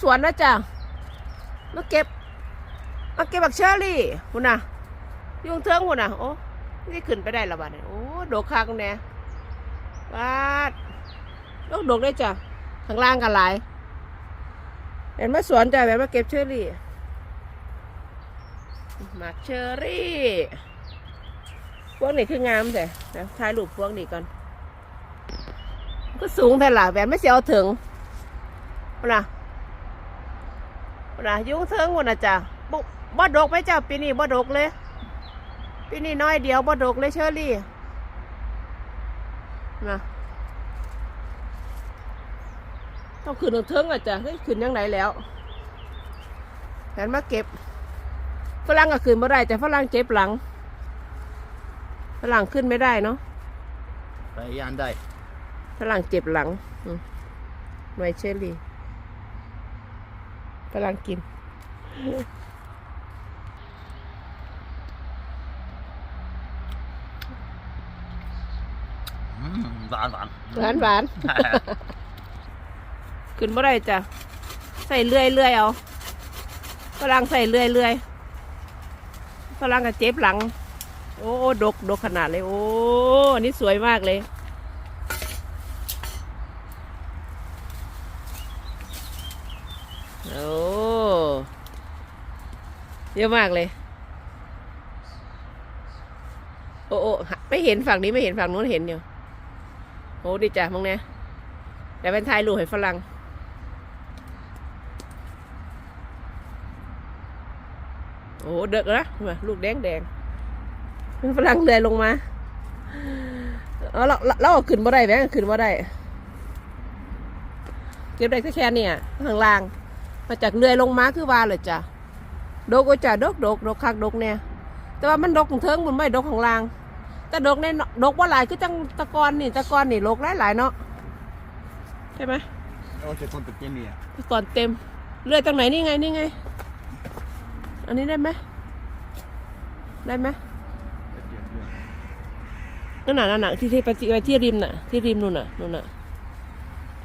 สวนนะจ๊ะมาเก็บมาเก็บบักเชอรี่หุ่นน่ะยุงเทิงหุ่นน่ะโอ้นี่ขึ้นไปได้ละบาดเนี่ยโอ้ดกคักแน่บาดดกดกได้จ้ะข้างล่างกันหลายเห็นมาสวนจ้ะแบบมาเก็บเชอรี่หมากเชอรี่พวกนี้คืองามแต่นะถ่ายรูปพวกนี้ก่อนก็สูงแต่ละแบบไม่เสียวถึงนนะ นนะอยุ่งเทิงพุ่นนะจ้ะบ่บ่ดกไหมจ้ะปีนี้บ่ดกเลยปีนี้น้อยเดียวบ่ดกเลยเชอรี่นะต้องขึ้นถึงเทิงอะจ้ะเฮ้ยขึ้นยังไงแล้วแผนมาเก็บฝรั่งก็ขึ้นไม่ได้แต่ฝรั่งเจ็บหลังฝรั่งขึ้นไม่ได้เนาะไปยานได้ฝรั่งเจ็บหลังอืมหน่วยเชอรี่ ฝรั่งกิน อืมหวานหวานหวานหวานขึ้นไม่ได้จ้ะ ใส่เลื่อยเลื่อยเอาฝรั่งใส่เลื่อยเลื่อยฝรั่งก็เจ็บหลัง โอ้ ดก ดกขนาดเลย โอ้ อันนี้สวยมากเลย อ้เยอะมากเลย โอ้โอ้ไม่เห็นฝั่งนี้ไม่เห็นฝั่งนู้นเห็นอยู่โอ้ดีจ้ะมองเนี่ยเดี๋ยวเป็นทายลูกให้ฝรั่งโอ้เด็กนะมาลูกแดงแดงฝรั่งเดือยลงมาเออเราเราเราขึ้นมาได้แบงขึ้นมาได้ เก็บได้แค่แค่เนี่ยข้างล่าง มาจากเรือยลงมาคือว่าเลยจ้ะดกก็จ้ะดกดกดกคักดกเนี่ยแต่ว่ามันดกของเทิงมันไม่ดกของล่าง แต่ดกในดกว่าหลายคือจังตะกอนนี่ตะกอนนี่ดกหลายหลายๆเนาะใช่ไหมโอ้จะคนตึกเจนี่อะตะกอนเต็มเรือยตรงไหนนี่ไงนี่ไง อันนี้ได้ไหมได้ไหมนั่นน่ะนั่นน่ะที่ที่ไปที่ไปที่ริมน่ะที่ริมนู่นน่ะนู่นน่ะ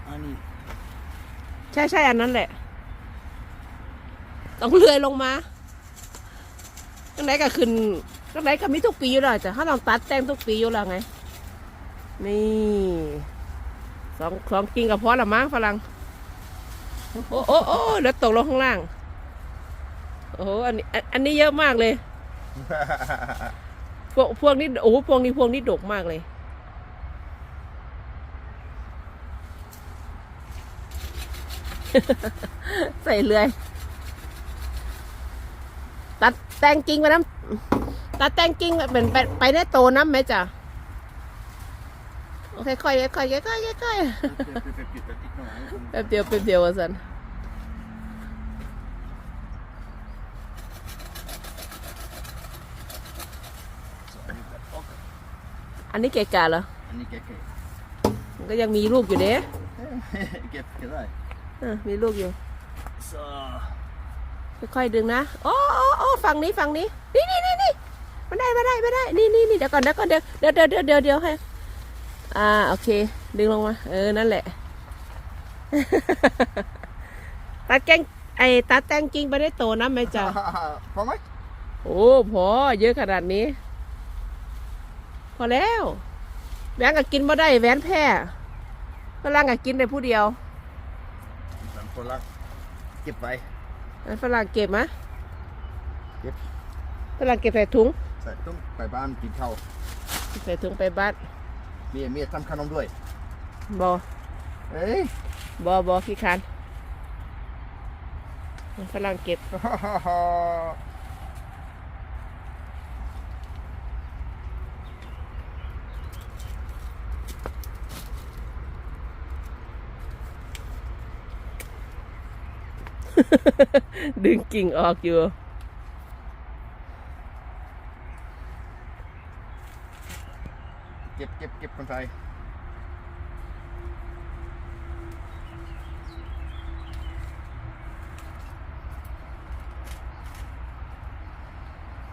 อันนี้ใช่ใช่อันนั้นแหละ ต้องเลื่อยลงมาตั้งไหนก็ขึ้นตั้งไหนก็มีทุกปีอยู่แล้วแต่ถ้าต้องตัดแต่งทุกปีอยู่แล้วไง นี่สองสองกินกับพอละมั้งฝรั่งโอ้โอ้โอ้แล้วตกลงข้างล่าง โอ้โหอันนี้อันนี้เยอะมากเลย พวกพวกนี้โอ้พวกนี้พวกนี้ดกมากเลยใส่เลื่อย ตัดแต่งกิ่งไปน้ำตัดแต่งกิ่งเป็นไปไปได้โตน้ำไหมจ๊ะโอเคค่อยๆค่อยๆค่อยๆค่อยๆแป๊บเดียวแป๊บเดียวว่าสันอันนี้เกะกะเหรอ อันนี้เก็บเก็บมันก็ยังมีลูกอยู่เด้เก็บเก็บได้อะมีลูกอยู่สอ ค่อยๆดึงนะ โอ้โอ้โอ้ฝั่งนี้ฝั่งนี้ นี่นี่นี่นี่มาได้มาได้มาได้ นี่นี่นี่เดี๋ยวก่อนเดี๋ยวก่อนเดี๋ยวเดี๋ยวเดี๋ยวเดี๋ยวเดี๋ยวเดี๋ยวให้ อ่าโอเค ดึงลงมา เออ นั่นแหละ ตัดแกงไอ้ตัดแตงกิ่งไปได้โตนะแม่จ๋าพอไหมโอ้พอเยอะขนาดนี้ พอแล้วแหวนก็กินมาได้แหวนแพ้ฝรั่งก็กินได้ผู้เดียวสามคนละเก็บไปอัน ฝรั่งเก็บมะเก็บฝรั่งเก็บใส่ถุงใส่ตุ้มไปบ้านกินข้าวใส่ถุงไปบ้านเมียเมียทำขนมด้วยบอเอ้ยบอบอขี้คันฝรั่งเก็บ ดึงกิ่งออกอยู่ เก็บเก็บเก็บคนไทย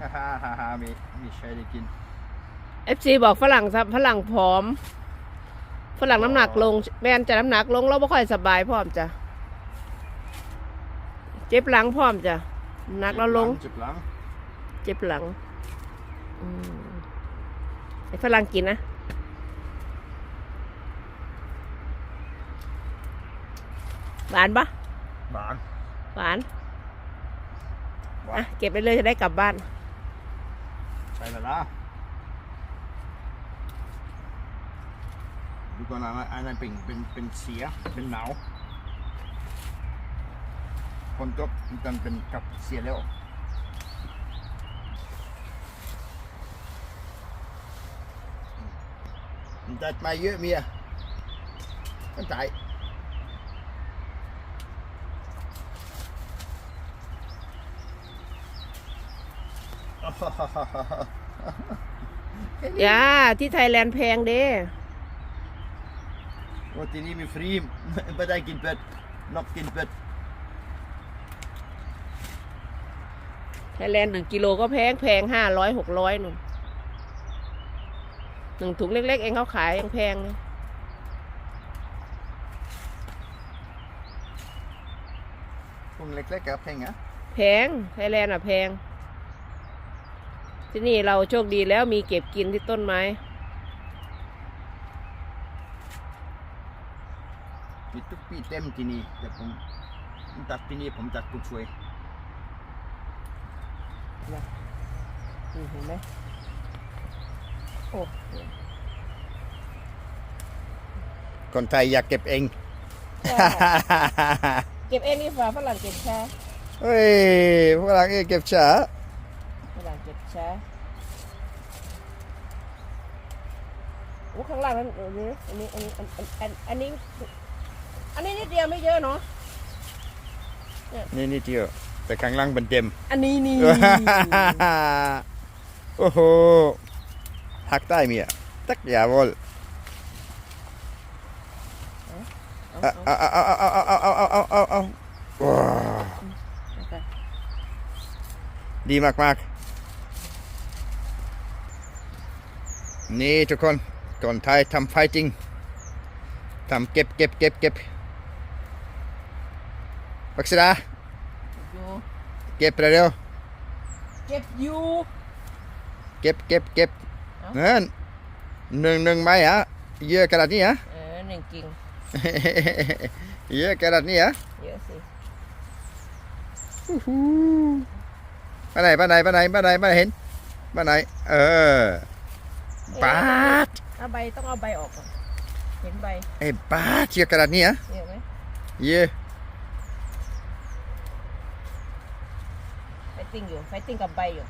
ฮ่าฮ่าฮ่าฮ่ามีมีใช้ได้กินเอฟซีบอกฝรั่งซับฝรั่งผอม ฝรั่งน้ำหนักลงแมนจะน้ำหนักลงแล้วไม่ค่อยสบายพร้อมจ้ะ เจ็บหลังพร้อมจ้ะหนักแล้วลง เจ็บหลัง เจ็บหลังอืมไอ้ฝรั่งกินนะหวานปะหวาน หวานหวาอะนเก็บไปเลยจะได้กลับบ้านใช่แล้วนะดูก่อนนะอันนั้นเป็นเป็นเป็นเสีย เป็นหนาว คนตกมันเป็นกับเสียแล้วมันจะมาเยอะเมียมันจ่ายอย่าที่ไทยแลนด์แพงเด้ว่าที่นี่มีฟรีไม่ได้กินเป็ดนกกินเป็ด ไทยแลนด์หนึ่งกิโลก็แพงแพงห้าร้อยหกร้อยนู่นหนึ่งถุงเล็ก ๆ เองเขาขายยังแพงเลยพวกเล็กๆกับแพงอะแพงไทยแลนด์อะแพง ที่นี่เราโชคดีแล้วมีเก็บกินที่ต้นไม้มีทุกปีเต็มที่นี่แต่ผมผมจัดที่นี่ผมจัดกุช่วย นี่เห็นไหมโอ้คนไทยอยากเก็บเองใช่เก็บเองนี่ฝาฝรั่งเก็บช้าเฮ้ยพวกเราเองเก็บช้าฝรั่งเก็บช้าโอ้ข้างล่างนั้นเออนี่อันนี้อันนี้อันอันอันนี้อันนี้นิดเดียวไม่เยอะเนาะนี่นี่เดียวแต่ข้างล่างเป็นเต็ม อันนี้นี่ โอ้โหหักได้เมียตักอย่าวอลเอาเอาเอาเอาเอาเอาเอาเอาเอาเอาเอาเอาว้าวเอาไปดีมากมากๆนี่ทุกคนคนไทยทำไฟจริงทำเก็บเก็บเก็บเก็บปักษดาอยู่เก็บเร็วเก็บอยู่ๆ เก็บเก็บเก็บเอานั่นหนึ่งหนึ่งใบฮะเยอะขนาดนี้ฮะเออหนึ่งกิ่งเยอะขนาดนี้ฮะเยอะสิไปไหนไปไหนไปไหนไปไหนไปไหนเห็นไปไหน เออปาดเอาใบต้องเอาใบออกก่อนเห็นใบไอ้ปาดเยอะขนาดนี้ฮะเห็นไหมเยอะไฟติ้งอยู่ไฟติ้งกับใบอยู่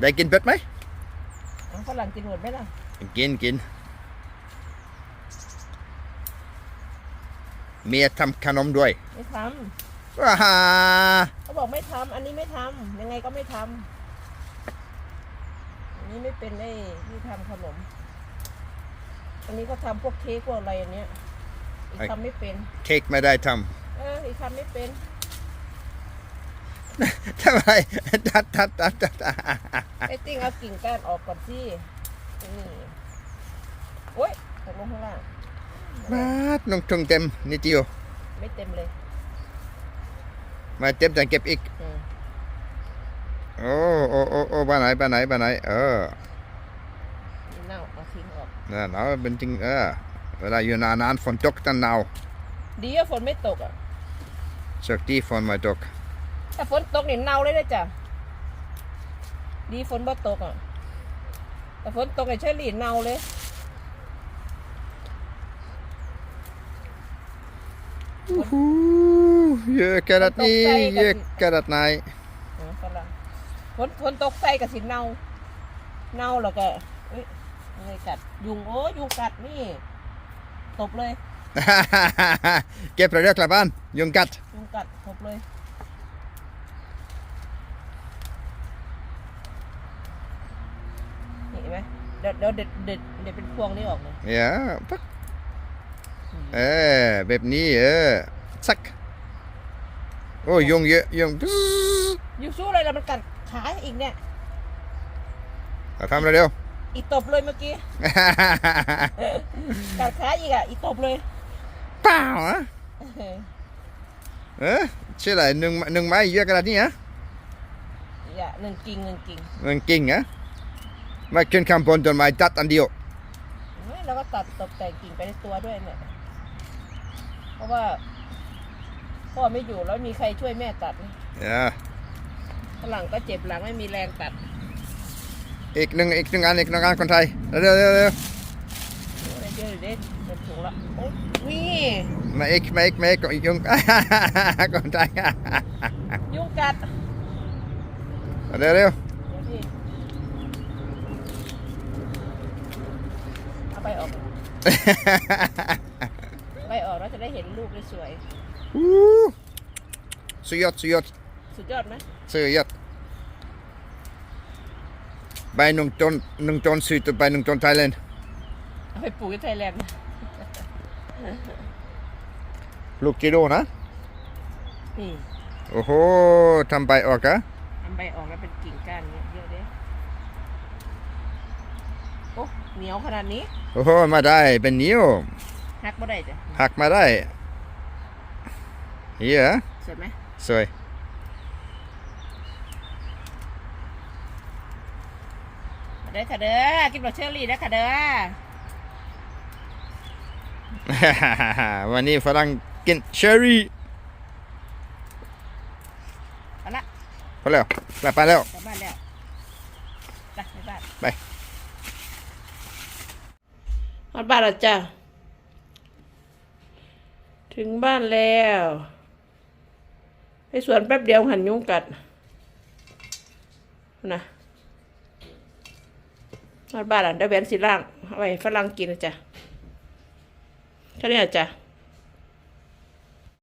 ได้กินเป็ดไหม เอาฝรั่งกินหมดไหมล่ะกินกิน เมียทำขนมด้วยไม่ทว้าฮ่าำเขาบอกไม่ทำอันนี้ไม่ทำยังไงก็ไม่ทำอันนี้ไม่เป็นไอ้ที่ทำขนม อันนี้ก็ทำพวกเค้กพวกอะไรอันเนี้ยอีกทำไม่เป็น เค้กไม่ได้ทเอออีกทำไม่เป็นำ ทำไมตัดตัดตัดตัด ไอ้ติ้งเอากิ่งก้านออกก่อนสินี่โอ้ยตกลงข้างล่างปาดน้องทงเต็มนิดเดียวไม่เต็มเลย มาเต็มแต่เก็บอีกอืมโอ้โอ้โอ้โอ้บ้านไหนบ้านไหนบ้านไหน เออนี่เน่าเอาทิ้งออกน่ะหนาวเป็นจริงเออเวลาอยู่นานๆฝนตกตั้งหนาวดีว่าฝนไม่ตกอะโชคดีฝนไม่ตก ถ้าฝนตกนี่เน่าเลยนะจ้ะ ดีฝนบ่ตกอะ แต่ฝนตกไอ้เชอรี่เน่าเลยเยอะขนาดนี้ตกใจกันเยอะขนาดไหนอ๋อฝรั่งฝนฝนตกใส่กับสิเน่า เน่าแล้วก็เอ้ยอะไรกัด ยุงโอ้ยุงกัดนี่ ตบเลย เก็บเร็วๆกลับบ้านยุงกัด ยุงกัด ตบเลย นี่ เห็นไหมเดี๋ยวเดี๋ยวเด็ดเด็ดเด็ดเป็นพวงนี้ออกเลยเนี่ยปักเออแบบนี้เออสักโอ้ยุงเยอะยุงอยู่สู้เลยแล้วมันกัดขาอีกเนี่ยเอาทำเร็วอีตบเลยเมื่อกี้ๆกัดขาอีกอะ อีตบเลยเปล่าอะเออเออใช่ไรหนึ่งหนึ่งไม้เยอะขนาดนี้ฮะอย่าหนึ่งกิ่งหนึ่งกิ่งมันกิ่งฮะ ไม่ขึ้นข้างบนต้นไม้ตัดอันเดียว เฮ้ยแล้วก็ตัดตกแต่งกิ่งไปในตัวด้วยเนี่ย เพราะว่าพ่อไม่อยู่แล้วมีใครช่วยแม่ตัดเออฝรั่งก็เจ็บหลังไม่มีแรงตัดอีกหนึ่งอีกหนึ่งอันอีกหนึ่งอันคนไทย เร็วเร็วเร็วได้เยอะอยู่เด็ดเต็มถุงละโอ้ยนี่มาอีกมาอีกมาอีกอีกยุง คนไทย ยุงกัด เร็วเร็ว เดี๋ยวพี่เอา ใบออกใบออกแล้วจะได้เห็นลูกได้สวยอู้สุดยอดสุดยอดสุดยอดไหมสุดยอดใบหนึ่งต้นหนึ่งต้นสุดใบหนึ่งต้นไทยแลนด์เอาไปปลูกที่ไทยแลนด์ลูกกิโลนะนี่โอ้โหทำใบออกอะทำใบออกแล้วเป็นกิ่งก้านเงี้ย เยอะเด้โอ้เหนียวขนาดนี้ โอ้โหมาได้เป็นนิ้วหักบ่ได้จ้ะหักมาได้เหี้ยสวยไหมสวยมาเด้อค่ะเด้อกินบดเชอรี่เด้อค่ะเด้อวันนี้ฝรั่งกินเชอร์รี่เอาละพอแล้วกลับไปแล้วกลับบ้านแล้วไปไปบ้าน ไป ฮอดบ้านแล้วจ้ะถึงบ้านแล้ว ไปสวนแป๊บเดียวหันยุงกัดนะฮอดบ้านแล้วเดี๋ยวแบนสีล่างเอาไว้ฝรั่งกินนะจ้ะแค่นี้นะจ้ะ